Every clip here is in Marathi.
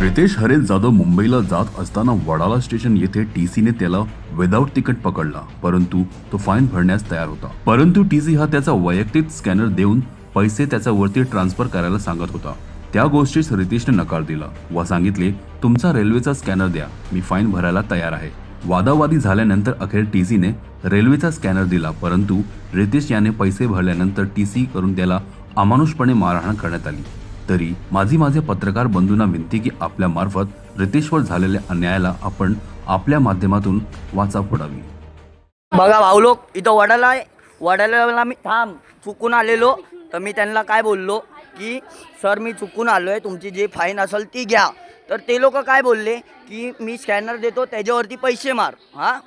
रितेश हरेश जाधव मुंबईला जात असताना वडाला स्टेशन येथे टीसीने त्याला विदाऊट तिकीट पकडला. परंतु तो फाईन भरण्यास तयार होता. परंतु टीसी हा त्याचा वैयक्तिक स्कॅनर देऊन पैसे त्याच्या वरती ट्रान्सफर करायला सांगत होता. त्या गोष्टीस रितेशने नकार दिला. व सांगितले तुमचा रेल्वेचा स्कॅनर द्या. मी फाईन भरायला तयार आहे. वादावादी झाल्यानंतर अखेर टीसीने रेल्वेचा स्कॅनर दिला. परंतु रितेश याने पैसे भरल्यानंतर टीसी करून त्याला अमानुषपणे मारहाण करण्यात आली. तरी माझी माझे पत्रकार बंधूंना विनंती की आपल्या मार्फत रितेशवर झालेल्या अन्यायाला आपण आपल्या माध्यमातून वाचा फोडावी. बघा भाऊ लोक इथं वडाला आहे. वडाला मी थांब चुकून आलेलो. तर मी त्यांना काय बोललो? की सर मी चुकून आलो आहे तुमची जी फाईन असेल ती घ्या. तर ते लोक काय बोलले? की मी स्कॅनर देतो त्याच्यावरती पैसे मार. हां?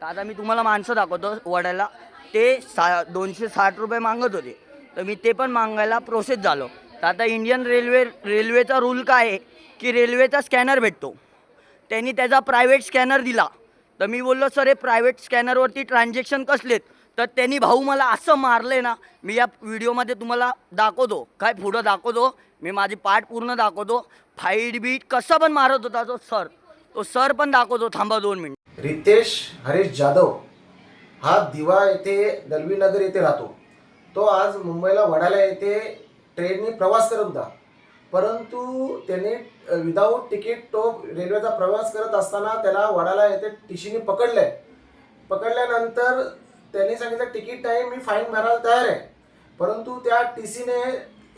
तर आता मी तुम्हाला माणसं दाखवतो वडाला. ते सा दोनशे साठ रुपये मागत होते. तर मी ते पण मागायला प्रोसेस झालो. तर आता इंडियन रेल्वे रेल्वेचा रूल काय आहे? की रेल्वेचा स्कॅनर भेटतो. त्यांनी त्याचा प्रायव्हेट स्कॅनर दिला. तर मी बोललो सर हे प्रायव्हेट स्कॅनरवरती ट्रान्झॅक्शन कसलेत तर त्यांनी भाऊ मला असं मारले ना मी या व्हिडिओमध्ये तुम्हाला दाखवतो. काय पुढं दाखवतो? मी माझी पाठ पूर्ण दाखवतो. फाईट बीट कसं पण मारत होता तो सर. तो सर पण दाखवतो. थांबा दोन मिनिट. रितेश हरीश जाधव हा दिवा येथे दलवीनगर येथे राहतो. तो आज मुंबईला वडाला येथे ट्रेनने प्रवास करत होता. परंतु त्याने विदाऊट तिकीट तो रेल्वेचा प्रवास करत असताना त्याला वडाला येथे पकडलं पकडलंय. पकडल्यानंतर त्यांनी सांगितलं तिकीट नाही मी फाईन भरायला तयार आहे. परंतु त्या टी सीने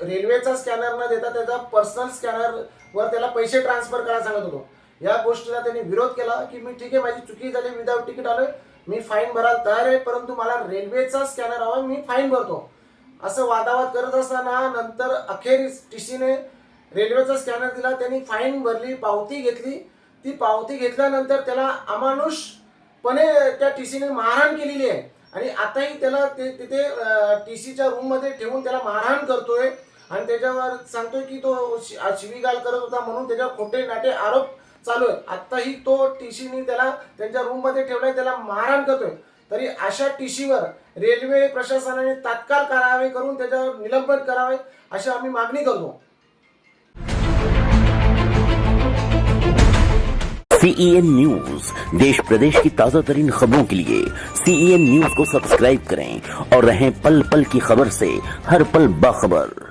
रेल्वेचा स्कॅनर न देता त्याचा पर्सनल स्कॅनरवर त्याला पैसे ट्रान्सफर करायला सांगत होतो. या गोष्टीला त्यांनी विरोध केला की मी ठीक आहे माझी चुकी झाली विदाऊट तिकीट आलोय मी फाईन भरायला तयार आहे परंतु मला रेल्वेचा स्कॅनर हवा मी फाईन भरतो. असं वादावाद करत असताना नंतर अखेरीस टी सीने रेल्वेचा स्कॅनर दिला. त्यांनी फाईन भरली पावती घेतली. ती पावती घेतल्यानंतर त्याला अमानुषपणे त्या टी सीने मारहाण केलेली आहे. आणि आताही त्याला ते तिथे टी सीच्या रूममध्ये ठेवून त्याला मारहाण करतोय. आणि त्याच्यावर सांगतोय की तो शि- करत होता म्हणून त्याच्यावर खोटे नाटे आरोप चालू आहेत. आत्ताही तो टी सीने त्याला त्यांच्या रूममध्ये ठेवलाय त्याला मारहाण करतोय. तरी अशा टी सीवर रेल्वे प्रशासनाने तात्काळ कारवाई करून त्याच्यावर निलंबन करावे अशी आम्ही मागणी करतो. सीईएन न्यूज़ देश प्रदेश की ताज़ा तरीन खबरों के लिए सीईएन न्यूज़ को सब्सक्राइब करें और रहें पल पल की खबर से हर पल बाखबर।